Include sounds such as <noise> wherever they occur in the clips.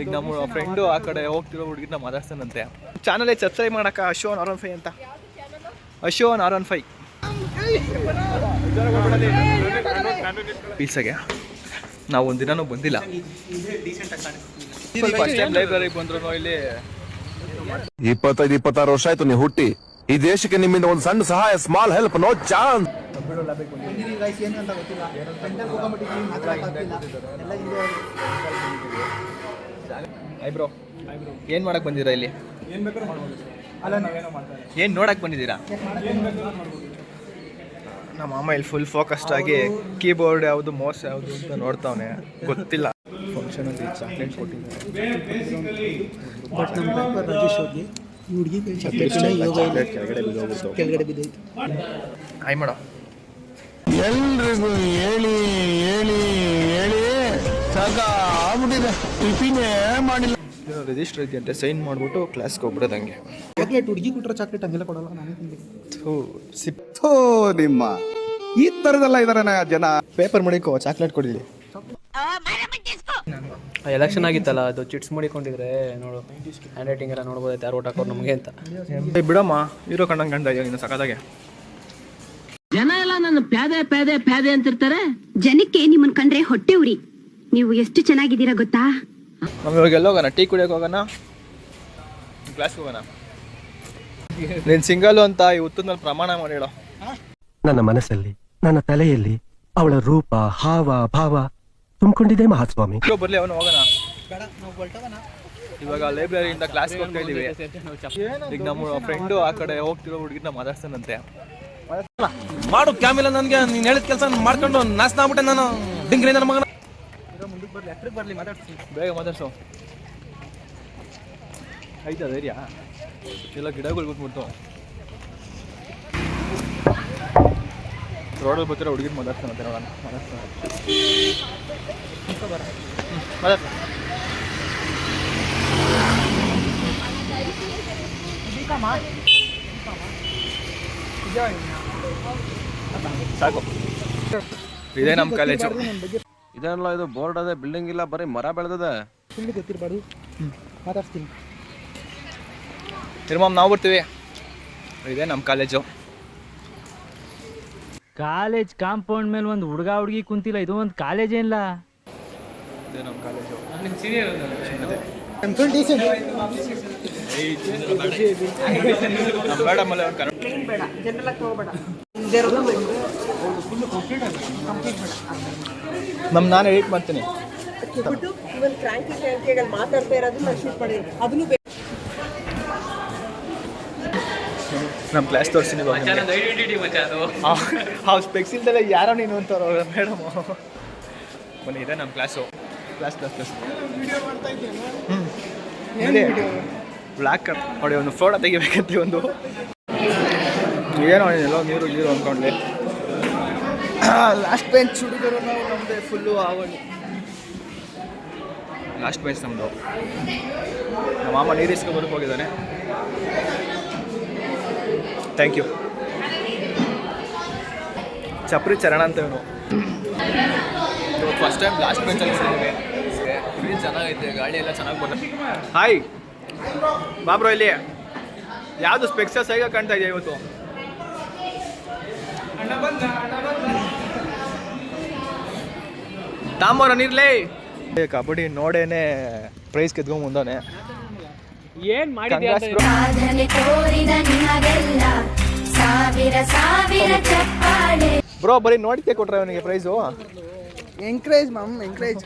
ಈಗ ನಮ್ಮ ಫ್ರೆಂಡು ಆ ಕಡೆ ಹೋಗ್ತಿರೋ ಹುಡುಗಿನ ಮಾತಾಡ್ತಾನಂತೆ ಚಾನಲ್ ಸಬ್ಸ್ಕ್ರೈಬ್ ಮಾಡಕ್ಕ ಅಶೋನ್ ಆರ್ ಒನ್ ಫೈ ಅಂತ. ಅಶೋನ್ ಆರ್ ಒನ್ ಫೈ ಪೀಸಾಗೆ ನಾವು ಒಂದಿನನೂ ಬಂದಿಲ್ಲ. ಫಸ್ಟ್ ಟೈಮ್ ಲೈಬ್ರರಿಗೆ ಬಂದ್ರು ಇಲ್ಲಿ ಇಪ್ಪತ್ತೈದು ಇಪ್ಪತ್ತಾರು ವರ್ಷ ಆಯ್ತು ನೀವು ಹುಟ್ಟಿ. ಈ ದೇಶಕ್ಕೆ ನಿಮ್ಮಿಂದ ಒಂದು ಸಣ್ಣ ಸಹಾಯ small help no chance eyebrow ಏನ್ ಮಾಡಕ್ ಬಂದಿರಾ ಇಲ್ಲಿ? ಏನ್ ಬೇಕಾದ್ರೂ ಮಾಡ್ಬೋದು ಅಲ್ಲ ನಾವೇನೋ ಮಾಡ್ತಾರೆ ಏನ್ ನೋಡಕ್ ಬಂದಿದ್ದೀರಾ? ನಮ್ಮ ಅಮ್ಮ ಇಲ್ಲಿ ಫುಲ್ ಫೋಕಸ್ಡ್ ಆಗಿ ಕೀಬೋರ್ಡ್ ಯಾವುದು ಮೋಸ್ ಯಾವುದು ಅಂತ ನೋಡ್ತಾವನೆ. ಗೊತ್ತಿಲ್ಲ. ಫಂಕ್ಷನ್ ಅಲ್ಲಿ ಚಾಕ್ಲೇಟ್ ಕೊಟ್ಟಿದ್ದಾರೆ. ಬಟ್ ನಮ್ಮ ರಾಜೇಶ್ ಹುಡುಗಿ ಚಾಕ್ಲೇಟ್ ಕೆಳಗಡೆ ಕೆಳಗಡೆ ಬಿದ್ದೈತೆ ಮಾಡೋ ಎಲ್ರಿಗೂ ಹೇಳಿ ಹೇಳಿ ಹೇಳಿ. ಸಾಕ ಟಿಫಿನೇ ಮಾಡಿಲ್ಲ. ರಿಜಿಸ್ಟರ್ ಇದೆಯಂತೆ ಸೈನ್ ಮಾಡ್ಬಿಟ್ಟು ಕ್ಲಾಸ್ಗೆ ಹೋಗ್ಬಿಡೋದಂಗೆ. ಚಾಕ್ಲೇಟ್ ಹುಡುಗಿ ಕೊಟ್ಟರೆ ಚಾಕ್ಲೇಟ್ ಹಂಗೆಲ್ಲ ಕೊಡಲ್ಲ? ನಾನೇ ಥೋ ನಿಮ್ಮ. ಈ ಥರದೆಲ್ಲ ಇದಾರೆ ಜನ. ಪೇಪರ್ ಮಡಿಕೋ ಚಾಕ್ಲೇಟ್ ಕೊಡಿಲಿ. ಎಲೆಕ್ಷನ್ ಆಗಿತ್ತಲ್ಲ ಅದು ಚಿಟ್ಸ್ ಮಾಡಿಕೊಂಡಿದ್ರೆ ನೋಡು ಹ್ಯಾಂಡ್ ರೈಟಿಂಗ್ ಎಲ್ಲ ನೋಡ್ಬೋದೈತೆ ಯಾರು ಓಟ್ ಹಾಕೋರು ನಮಗೆ ಅಂತ. ಬಿಡಮ್ಮ ಇರೋ ಕಂಡಂಗೆ ಕಂಡ ಇನ್ನು ಸಕದಾಗೆ ಜನ ಎಲ್ಲ ನನ್ನ ಪ್ಯಾದೆ ಪ್ಯಾದೆ ಪ್ಯಾದೆ ಅಂತಿರ್ತಾರೆ. ಜನಕ್ಕೆ ನಿಮ್ಮನ್ ಕಂಡ್ರೆ ಹೊಟ್ಟೆ ಉರಿ. ನೀವು ಎಷ್ಟು ಚೆನ್ನಾಗಿದ್ದೀರಾ ಗೊತ್ತಾ? ನಾವು ಇವಾಗ ಎಲ್ಲ ಹೋಗೋಣ? ಟೀ ಕುಡಿಯೋಕೆ ಹೋಗೋಣ? ಕ್ಲಾಸ್ಗೆ ಹೋಗೋಣ? ನೀನ್ ಸಿಂಗಲ್ ಅಂತ ಈ ಉತ್ತರದಲ್ಲಿ ಪ್ರಮಾಣ ಮಾಡಿ ಹೇಳೋ. ನನ್ನ ಮನಸ್ಸಲ್ಲಿ ನನ್ನ ತಲೆಯಲ್ಲಿ ಅವಳ ರೂಪ ಹಾವ ಭಾವ ತುಂಬಿಕೊಂಡಿದೆ ಮಹಾಸ್ವಾಮಿ. ಇಲ್ಲೋ ಬರ್ಲಿ ಅವನು ಹೋಗೋಣ. ಇವಾಗ ಲೈಬ್ರರಿಯಿಂದ ಕ್ಲಾಸ್ ಹೋಗ್ತಾ ಇದೀವಿ ಈಗ ನಮ್ಮ ಫ್ರೆಂಡು ಆ ಕಡೆ ಹೋಗ್ತಿರೋ ಹುಡುಗಿನ ಮಾತಾಡ್ತಾನಂತೆ ಮಾಡು ಕ್ಯಾಮಿಲ್ಲ ನನ್ಗೆ. ನೀನ್ ಹೇಳಿದ ಕೆಲಸ ಮಾಡ್ಕೊಂಡು ನಾಸ್ನ ಆಗ್ಬಿಟ್ಟೆ ನಾನು. ಡಿಂಗ್ರಿ ನನ್ನ ಮಗನ. ಬೇಗ ಮಾತಾಡ್ಸು. ಆಯ್ತಾ ಧೈರ್ಯ ಎಲ್ಲ ಗಿಡಗಳು ಬಿಟ್ಬಿಡ್ತು ರೋಡಲ್ಲಿ ಬರ್ತಿರೋ ಹುಡುಗಿನ ಮಾತಾಡ್ತಾನಂತೆ ನೋಡೋಣ. ಮಾತಾಡ್ತಾನೆ ಬರ ಮಾತಾಡ್ಸು. ಸಾಕು ಇದೇ ನಮ್ಮ ಕಾಲೇಜು. ಇದೆಲ್ಲ ಇದು ಬೋರ್ಡ್ ಅದೇ ಬಿಲ್ಡಿಂಗ್ ಇಲ್ಲ ಬರೀ ಮರ ಬೆಳೆದದೆ. ಸುಳ್ಳು ಗೊತ್ತಿರಬಾರ್ದು. ಮಾತಾಡ್ತೀನಿ ತಿರುಮಮ್ ನಾವು ಬರ್ತೀವಿ. ಇದೇ ನಮ್ಮ ಕಾಲೇಜು. ಕಾಲೇಜ್ ಕಾಂಪೌಂಡ್ ಮೇಲೆ ಒಂದು ಹುಡುಗ ಹುಡುಗಿ ಕುಂತಿಲ್ಲ ಇದು ಒಂದು ಕಾಲೇಜ್ ಏನಿಲ್ಲ ಇದೇ ನಮ್ಮ ಕಾಲೇಜು. ನಮ್ಮ ಮೇಡಮ್ ಅಲ್ಲೇ? ಒಂದು ಕನ್ನಡ ನಮ್ಮ ನಾನು ಎಡಿಟ್ ಮಾಡ್ತೀನಿ. ನಮ್ಮ ಕ್ಲಾಸ್ ತೋರಿಸ್ತೀನಿ ಆ ಸ್ಪೆಕ್ಸ್ ಇಲ್ದಲ್ಲ ಯಾರೋ ನೀನು ಅಂತಾರ ಮೇಡಮ್. ಬನ್ನಿ ಇದೆ ನಮ್ಮ ಕ್ಲಾಸು ಕ್ಲಾಸ್ ಕ್ಲಾಸ್ ಕ್ಲಾಸ್ ಹ್ಞೂ ಬ್ಲ್ಯಾಕ್ ನೋಡಿ ಒಂದು ಫೋಟೋ ತೆಗಿಬೇಕಂತ ಒಂದು. ಏನೋ ಎಲ್ಲೋ ನೀರು ನೀರು ಅಂದ್ಕೊಂಡೆ ಲಾಸ್ಟ್ ಬೆಂಚ್ ಹುಡುಗರು ನಾವು ನಮ್ಮದೇ ಫುಲ್ಲು ಆವಣಿ ಲಾಸ್ಟ್ ಬೆಂಚ್ ನಮ್ಮದು ನಮ್ಮ ಮಾಮ ನೀರು ಇಸ್ಕೊಂಡು ಹೋಗಿದ್ದಾನೆ. ಥ್ಯಾಂಕ್ ಯು ಚಪ್ರಿ ಚರಣ ಅಂತ ಇವನು ಫಸ್ಟ್ ಟೈಮ್ ಲಾಸ್ಟ್ ಬೆಂಚಲ್ಲಿ ಅಲ್ಲಿ ಫ್ರೀ ಚೆನ್ನಾಗೈತೆ ಗಾಳಿ ಎಲ್ಲ ಚೆನ್ನಾಗಿ ಬರ್ತದೆ ಹಾಯ್ ಬಾಬ್ರೋ ಇಲ್ಲಿ. ಯಾವುದು ಸ್ಪೆಕ್ಸಸ್ ಹೇಗೆ ಕಾಣ್ತಾ ಇದೆಯಾ ಇವತ್ತು? ತಾಂಬೋರ ನೀರ್ಲೇ. ಕಬಡ್ಡಿ ನೋಡೇನೆ ಪ್ರೈಸ್ ಗೆದ್ಕೊಂಡ್ ಮುಂದಾನೆ ಏನ್ ಬ್ರೋ ಬರೀ ನೋಡಿದ್ದೆ ಕೊಟ್ರೆ ಅವನಿಗೆ ಪ್ರೈಸು ಎಂಕರೇಜ್ ಮಮ್ ಎಂಕರೇಜ್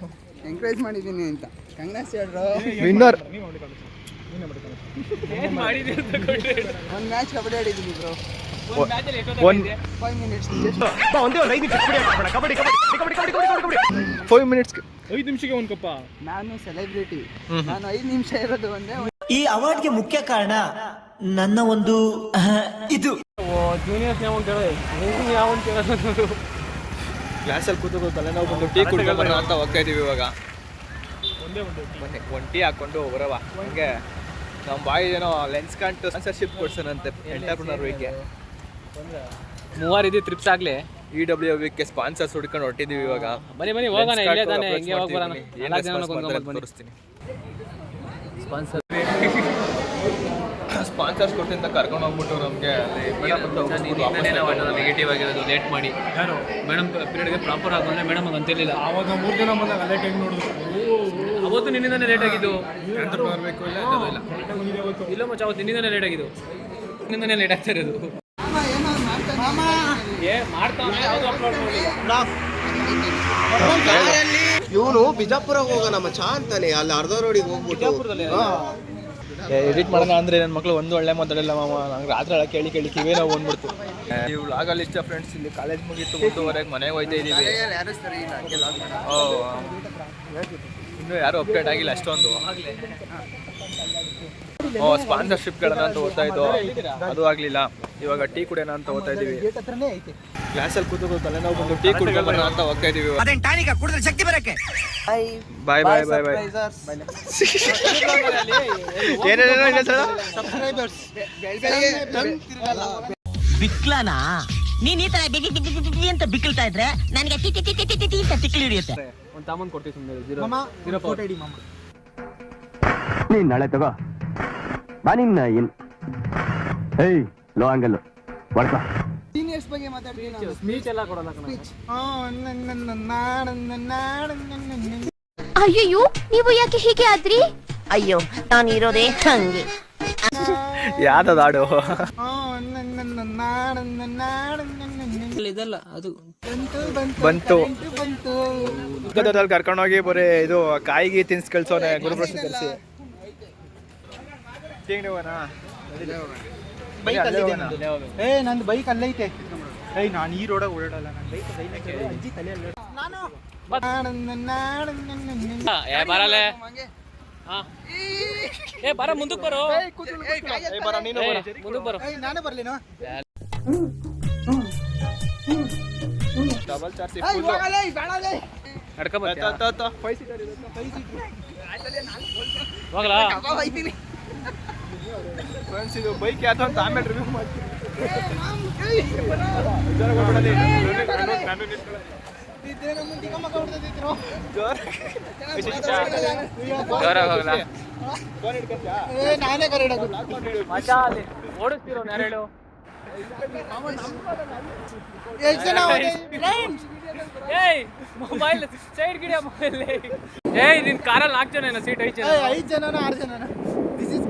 ಎಂಕರೇಜ್ ಮಾಡಿದ್ದೀನಿ ಅಂತ. ಕಂಗ್ರಾಸ್ ಹೇಳ್ರು. ವಿನ್ನರ್ ಒಂದು ಮ್ಯಾಚ್ ಕಬಡ್ಡಿ ಆಡಿದ್ದೀನಿ ಬ್ರೋ ಫೈವ್ ಮಿನಿಟ್ಸ್ ಐದು ನಿಮಿಷಕ್ಕೆ ಒಂದು ಕಪ್ಪ ನಾನು ಸೆಲೆಬ್ರಿಟಿ ನಾನು ಐದು ನಿಮಿಷ ಇರೋದು ಒಂದೇ ಈ ಅವಾರ್ಡ್ಗೆ ಮುಖ್ಯ ಕಾರಣ ನನ್ನ ಒಂದು ಇದು. ಜೂನಿಯರ್ಸ್ ಯಾವ ಕೇಳೋದು ಕ್ಲಾಸಲ್ಲಿ ಕೂತು ತಲೆನೋವು ಬಂದು ಟೀ ಕುಡ್ಕೊಂಡು ಅಂತ ಹೋಗ್ತಾ ಇದೀವಿ ಇವಾಗ. ಒಂದೇ ಒಂದು ಟೀ. ಹಾಕೊಂಡು ಬರವ. ಹಂಗೆ ನಮ್ಮ ಬಾಯಿ ಏನೋ ಲೆನ್ಸ್ ಕಾಂಟು ಸ್ಪಾನ್ಸರ್ಶಿಪ್ ಕೊಡ್ಸೋಣಂತೆ. ಎಂಟರ್ಪ್ರಿನರ್ ವೀಕ್ಗೆ ಮೂವಾರು ಇದ್ದು ಟ್ರಿಪ್ಸ್ ಆಗ್ಲಿ. ಇ ಡಬ್ಲ್ಯೂ ವೀಕ್ಗೆ ಸ್ಪಾನ್ಸರ್ಸ್ ಹುಡ್ಕೊಂಡು ಹೊಟ್ಟಿದೀವಿ ಇವಾಗ. ಬನ್ನಿ ಬನ್ನಿ ಹೋಗೋಣ ಇಲ್ಲೇ ತಾನೇ ಹಿಂಗೆ ಹೋಗ್ಬರೋಣ ಮಾಡ್ತೀವಿ. ಏನ್ ಜನ ತೋರಿಸ್ತೀನಿ. ಸ್ಪಾನ್ಸರ್ ಸ್ಪಾನ್ಸರ್ಸ್ ಕೊಟ್ಟಿಂದ ಕರ್ಕೊಂಡು ಹೋಗ್ಬಿಟ್ಟು ನಮಗೆ ಮೇಡಮ್ ಅಂತ ಹೋಗ್ಬಿಟ್ಟು ವಾಪಸ್ ನೆಗೆಟಿವ್ ಆಗಿರೋದು ಲೇಟ್ ಮಾಡಿ. ಯಾರು? ಮೇಡಮ್ ಪೀರಿಯಡ್ಗೆ ಪ್ರಾಪರ್ ಆಗಂದ್ರೆ ಮೇಡಮ್ ಹಂಗೆ ಅಂತೇಳಿಲ್ಲ ಆವಾಗ ಮೂರು ಜನ ಬಂದಾಗ ಅದೇ ಟೈಮ್ ನೋಡಿದ್ರು. ಅವತ್ತು ನಿನ್ನಿಂದಾನೆ ಲೇಟ್ ಆಗಿದ್ದು. ಬರಬೇಕು ಇಲ್ಲ ಇಲ್ಲ. ಮಚ್ಚ ಅವತ್ತು ನಿನ್ನಿಂದನೇ ಲೇಟ್ ಆಗಿದ್ದು. ನಿನ್ನಿಂದನೇ ಲೇಟ್ ಆಗ್ತಾ ಇರೋದು. ಇವನು ಬಿಜಾಪುರ ಹೋಗೋಣ ಚಾ ಅಂತಾನೆ ಅಲ್ಲಿ ಅರ್ಧ ರೋಡಿಗೆ ಹೋಗ್ಬಿಟ್ಟು. ಎಡಿಟ್ ಮಾಡೋಣ ಅಂದ್ರೆ ನನ್ನ ಮಕ್ಕಳು ಒಂದು ಒಳ್ಳೆ ಮಾತಾಡಲ್ಲ ಮಾಮ. ನಂಗೆ ರಾತ್ರಿ ಎಲ್ಲ ಕೇಳಿ ಕೇಳಿ ಕಿವೇ ನಾವು ಬಂದ್ಬಿಡ್ತು. ಈ ಆಗಲ್ಲ ಇಷ್ಟ ಫ್ರೆಂಡ್ಸ್ ಇಲ್ಲಿ ಕಾಲೇಜ್ ಮುಗಿತು ಒಂದೂವರೆಗೆ ಮನೆಗೆ ಹೋಯ್ತಾ ಇದ್ದೀವಿ ಇನ್ನೂ ಯಾರು ಅಪ್ಡೇಟ್ ಆಗಿಲ್ಲ ಅಷ್ಟೊಂದು. ಸ್ಪಾನ್ಸರ್ಶಿಪ್ಗಳನ್ನ ಅಂತ ಓದ್ತಾ ಇದ್ದು ಅದು ಆಗಲಿಲ್ಲ. ಇವಾಗ ಟೀ ಕುಡಿಯೋಣ ಅಂತ ಓದ್ತಾ ಗ್ಲಾಸ್ ಅಲ್ಲಿ ಕೂತು ತಲೆನೋವು ಬಂದು ಟೀ ಕುಡಿಯೋಣ ಅಂತ ಹೋಗ್ತಾ ಇದ್ದೀವಿ ಬಾಯ್ ಬಾಯ್ ಬಾಯ್ ಬಾಯ್ ಏನೇನೇನೋ ಇದೆ ಬಿಕ್ಲನಾ? ನೀನ್ ಈ ತರ ಬಿಗಿ ಬಿಗಿ ಬಿಗಿ ಬಿಗಿ ಅಂತ ಬಿಕ್ಲ್ತಾ ಇದ್ರೆ ನನಗೆ ಟಿ ಟಿ ಟಿ ಟಿ ಟಿ ಟಿ ಅಂತ ತಿಕ್ಲಿ ಹಿಡಿಯುತ್ತೆ. ಒಂದು ತಾಮನ್ ಕೊಡ್ತೀವಿ ಸುಮ್ಮನೆ ಜೀರೋ ಜೀರೋ ಫೋಟೋ ಇಡಿ ಮಾಮ. ನೀನ್ ನಾಳೆ ತಗೋ. ಬಾ ನಿನ್ನ ಇನ್ ಏಯ್ ಲೋ ಆಂಗಲ್ ಬಡ್ಕ. ಸೀನಿಯರ್ಸ್ ಬಗ್ಗೆ ಮಾತಾಡ್ತೀನಿ ನಾನು. ಸ್ಪೀಚ್ ಎಲ್ಲ ಕೊಡಲ್ಲ ಕಣ. ಅಯ್ಯಯ್ಯೋ ನೀವು ಯಾಕೆ ಹೀಗೆ ಆದ್ರಿ? ಅಯ್ಯೋ ನಾನು ಇರೋದೇ ಹಂಗೆ. ಯಾವ್ದದ ಹಾಡು? ಇದಲ್ಲ ಅದು. ಬಂತು ಕರ್ಕೊಂಡೋಗಿ ಬರೀ ಇದು ಕಾಯಿಗೆ ತಿನ್ಸ್ ಕಳ್ಸೋನೆ ಗುರುಪ್ರಸಾದ್ ಕಳಿಸಿ. ಏ ನಂದು ಬೈಕ್ ಅಲ್ಲೈತೆ ಏಯ್ ನಾನು ಈ ರೋಡಾಗ ಓಡಾಡಲ್ಲ ನನ್ನ ಬೈಕ್ ಅಜ್ಜಿ ತಲೆಯಲ್ಲಿ ಏ ಬರಲೆ ಹಾ. ಏ ಬರ ಮುಂದಕ್ಕೆ ಬರೋ. ಮುಂದಕ್ಕೆ ಬರೋ ನಾನೇ ಬರ್ಲೇನೋ? ಡಬಲ್ ಚಾರ್ಜ್ ನಡ್ಕ ಹೋಗಲಾ? ಫ್ರೆಂಡ್ಸ್ ಇದು ಬೈಕ್ ಯಾವ್ದು ಅಂತ ಆಮೇಲೆ ರಿವ್ಯೂ ಮಾಡ್ತೀನಿ. ಓಡಿಸ್ತಿರೋ ಯಾರು ಮೊಬೈಲ್ ಸೈಡ್ ಗಿಡ ಮೊಬೈಲ್ ಏ ನಿನ್ ಕಾರಲ್ಲಿ ನಾಲ್ಕು ಜನ ಏನೋ ಸೀಟ್ ಐದು ಜನ. ಐದು ಜನ ಆರು ಜನನ?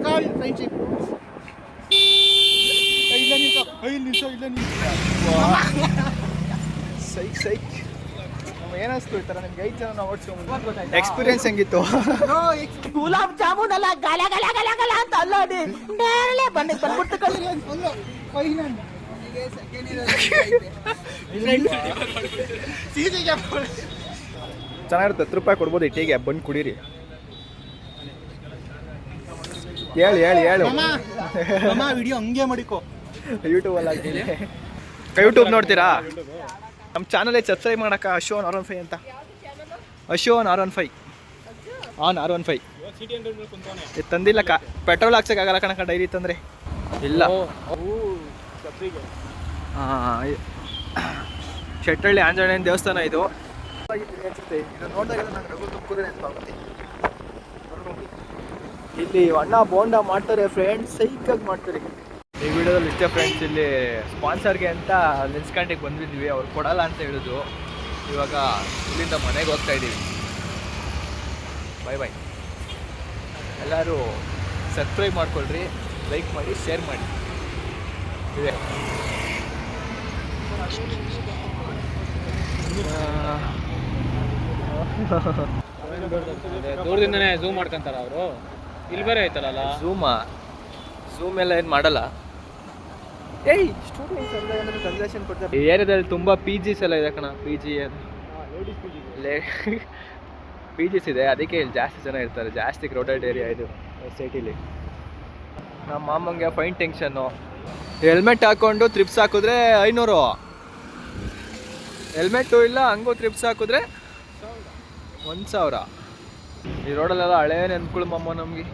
ಕಾಲ್ಡ್ ಫ್ರೆಂಡ್ಶಿಪ್ ಇಲ್ಲ ನಿಲ್ಸೋ ಐದು ನಿಮಿಷ ಇಲ್ಲ ಸೈಕ್ ಸೈಕ್ ಏನಿಸ್ತು ಈ ತರ ನಿಮ್ಗೆ ಐದು ಜನ ನಾವು ಓಡಿಸ್ಕೊಂಡು ಎಕ್ಸ್ಪೀರಿಯನ್ಸ್ ಹೆಂಗಿತ್ತು? <laughs> ಗುಲಾಬ್ ಜಾಮೂನ್ ಅಲ್ಲ ಗಲ ಗಲ ಗಲ ಗಲ ಅಂತ ಅಲ್ಲಾಡಿ. ನೇರಳೆ ಬನ್ನಿ ಬಂದ್ಬಿಟ್ಟು ಫೈನಲ್ ಚೆನ್ನಾಗಿರುತ್ತೆ ಹತ್ತು ರೂಪಾಯಿ ಕೊಡ್ಬೋದು ಈ ಟೀಗೆ ಬಂದು ಕುಡೀರಿ. ಹೇಳಿ ಹೇಳಿ ಹೇಳು. ಅಮ್ಮ ವಿಡಿಯೋ ಹಂಗೆ ಮಾಡಿಕೋ. ಯೂಟ್ಯೂಬಲ್ಲಿ ಹಾಕಿದ್ದೀನಿ ಯೂಟ್ಯೂಬ್ ನೋಡ್ತೀರಾ? ನಮ್ಮ ಚಾನಲ್ ಸಬ್ಸ್ಕ್ರೈಬ್ ಮಾಡಕ್ಕ ಅಶೋನ್ ಆರ್ ಒನ್ ಫೈ ಅಂತ. ಅಶೋನ್ ಆರ್ ಒನ್ ಫೈ. ಆನ್ ಆರ್ ಒನ್ ಫೈ ತಂದಿಲ್ಲ ಕ ಪೆಟ್ರೋಲ್ ಆಗಲ್ಲ ಕಣಕ ಡೈರಿ ತಂದರೆ. ಇಲ್ಲ. ಹಾಂ ಶೆಟ್ಟಳ್ಳಿ ಆಂಜನೇಯನ ದೇವಸ್ಥಾನ ಇದು. ಇದು ನೋಡಿದಾಗ ನಂಗೆ ರಘು ಅಂತ ನೆನಪಾಗುತ್ತೆ ಇಲ್ಲಿ ಅಣ್ಣ ಬೋಂಡ ಮಾಡ್ತಾರೆ ಫ್ರೆಂಡ್ಸ್ ಸೈಕಾಗಿ ಮಾಡ್ತಾರೆ. ಈ ವಿಡಿಯೋದಲ್ಲಿ ಇಷ್ಟೇ ಫ್ರೆಂಡ್ಸ್ ಇಲ್ಲಿ ಸ್ಪಾನ್ಸರ್ಗೆ ಅಂತ ನಿಲ್ಸ್ಕಂಡಿಗೆ ಬಂದಿದ್ವಿ ಅವ್ರು ಕೊಡಲ್ಲ ಅಂತ ಹೇಳಿದ್ರು. ಇವಾಗ ಇಲ್ಲಿಂದ ಮನೆಗೆ ಹೋಗ್ತಾ ಇದ್ದೀವಿ ಬಾಯ್ ಬಾಯ್ ಎಲ್ಲರೂ ಸಬ್ಸ್ಕ್ರೈಬ್ ಮಾಡ್ಕೊಳ್ರಿ ಲೈಕ್ ಮಾಡಿ ಶೇರ್ ಮಾಡಿ. ಇದೆ. ದೂರದಿಂದನೇ ಝೂಮ್ ಮಾಡ್ಕೊಂತಾರ ಅವರು? ಇಲ್ಲಿ ಬೇರೆ ಐತಲ್ಲ ಝೂಮ ಝೂಮ್ ಎಲ್ಲ ಏನು ಮಾಡಲ್ಲ? ಏಯ್ ಸ್ಟೂಡೆಂಟ್ಸ್ ಎಲ್ಲ ಏನಾದ್ರು ಕನ್ಸೆಷನ್ ಕೊಡ್ತಾರೆ? ಏರಿಯಾದಲ್ಲಿ ತುಂಬ ಪಿ ಜಿಸ್ ಎಲ್ಲ ಇದೆ ಕಣ ಪಿ ಜಿ ಪಿ ಜಿಸ್ ಇದೆ. ಅದಕ್ಕೆ ಇಲ್ಲಿ ಜಾಸ್ತಿ ಜನ ಇರ್ತಾರೆ ಜಾಸ್ತಿ ಕ್ರೌಡೆಡ್ ಏರಿಯಾ ಇದು ಸಿಟಿಲಿ ನಮ್ಮ ಮಾಮಂಗೆ ಫೈನ್ ಟೆನ್ಷನ್ನು ಹೆಲ್ಮೆಟ್ ಹಾಕ್ಕೊಂಡು ತ್ರಿಪ್ಸ್ ಹಾಕಿದ್ರೆ ಐನೂರು. ಹೆಲ್ಮೆಟ್ಟು ಇಲ್ಲ ಹಂಗೂ ತ್ರಿಪ್ಸ್ ಹಾಕಿದ್ರೆ ಒಂದು ಸಾವಿರ. ಈ ರೋಡಲ್ಲೆಲ್ಲ ಹಳೇ ನೆನ್ಕೊಳ್ಳು ಮಮ್ಮ ನಮಗೆ.